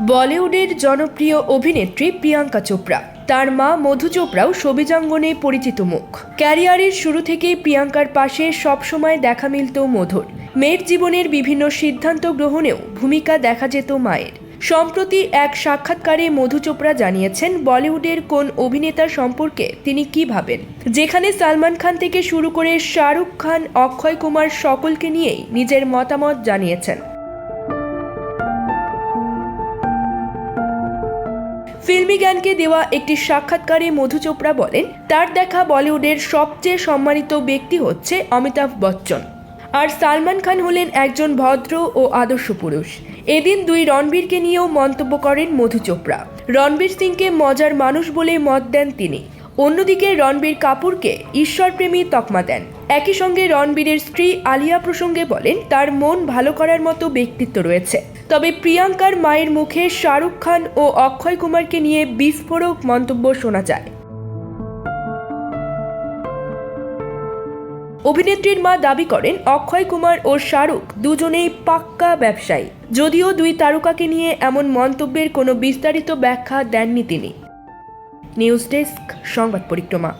বলিউডের জনপ্রিয় অভিনেত্রী প্রিয়াঙ্কা চোপড়া। তার মা মধু চোপড়াও ছবিজাঙ্গনে পরিচিত মুখ। ক্যারিয়ারের শুরু থেকেই প্রিয়াঙ্কার পাশে সবসময় দেখা মিলত মধুর। মেয়ের জীবনের বিভিন্ন সিদ্ধান্ত গ্রহণেও ভূমিকা দেখা যেত মায়ের। সম্প্রতি এক সাক্ষাৎকারে মধু চোপড়া জানিয়েছেন, বলিউডের কোন অভিনেতার সম্পর্কে তিনি কি ভাবেন? যেখানে সালমান খান থেকে শুরু করে শাহরুখ খান, অক্ষয় কুমার সকলকে নিয়েই নিজের মতামত জানিয়েছেন। ফিল্মি জ্ঞানকে দেওয়া একটি সাক্ষাৎকারে মধু চোপড়া বলেন, তার দেখা বলিউডের সবচেয়ে সম্মানিত ব্যক্তি হচ্ছে অমিতাভ বচ্চন। আর সালমান খান হলেন একজন ভদ্র ও আদর্শ পুরুষ। এদিন দুই রণবীরকে নিয়েও মন্তব্য করেন মধু চোপড়া। রণবীর সিংকে মজার মানুষ বলে মত দেন তিনি। অন্যদিকে রণবীর কাপুরকে ঈশ্বরপ্রেমী তকমা দেন। একই সঙ্গে রণবীরের স্ত্রী আলিয়া প্রসঙ্গে বলেন, তার মন ভালো করার মতো ব্যক্তিত্ব রয়েছে। তবে প্রিয়াঙ্কার মায়ের মুখে শাহরুখ খান ও অক্ষয় কুমারকে নিয়ে বিস্ফোরক মন্তব্য শোনা যায়। অভিনেত্রীর মা দাবি করেন, অক্ষয় কুমার ও শাহরুখ দুজনেই পাক্কা ব্যবসায়ী। যদিও দুই তারকাকে নিয়ে এমন মন্তব্যের কোনো বিস্তারিত ব্যাখ্যা দেননি তিনি। নিউজ ডেস্ক সংবাদ পরিক্রমা।